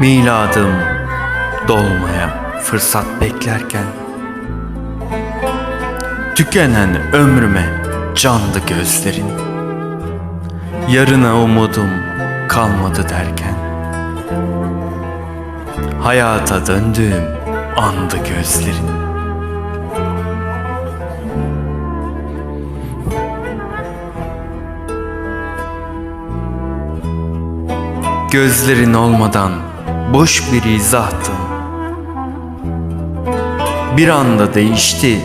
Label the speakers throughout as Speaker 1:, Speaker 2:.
Speaker 1: Miladım dolmaya fırsat beklerken Tükenen ömrüme candı gözlerin Yarına umudum kalmadı derken Hayata döndüğüm andı gözlerin. Gözlerin olmadan boş bir izahtın Bir anda değişti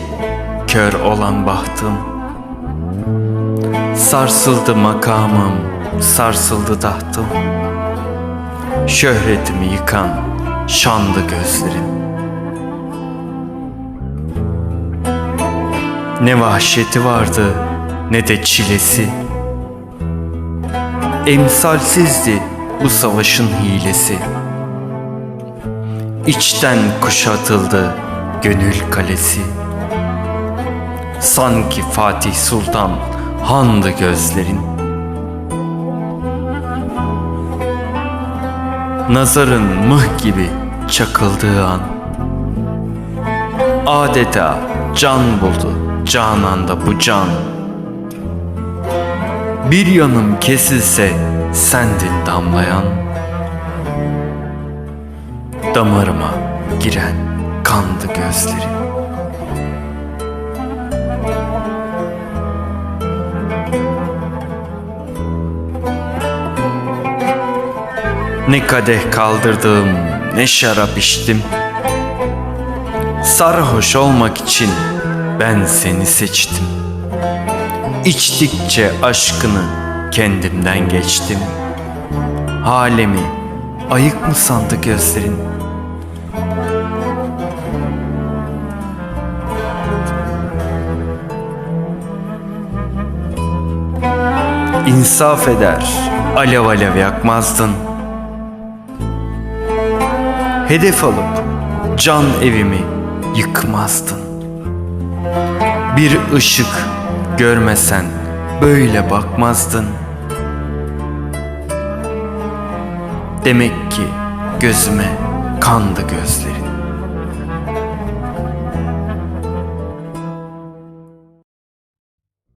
Speaker 1: kör olan bahtım. Sarsıldı makamım, sarsıldı tahtım. Şöhretimi yıkan şandı gözlerin Ne vahşeti vardı ne de çilesi. Emsalsizdi bu savaşın hilesi İçten kuşatıldı gönül kalesi. Sanki Fatih Sultan handı gözlerin. Nazarın mıh gibi çakıldığı an. Adeta can buldu cananda bu can. Bir yanım kesilse sendin damlayan Damarıma giren kandı gözlerin Ne kadeh kaldırdım, ne şarap içtim. Sarhoş olmak için ben seni seçtim. İçtikçe aşkını kendimden geçtim. Halemi ayık mı sandı gözlerin? İnsaf eder, alev alev yakmazdın. Hedef alıp can evimi yıkmazdın. Bir ışık görmesen böyle bakmazdın. Demek ki gözüme kandı gözlerin.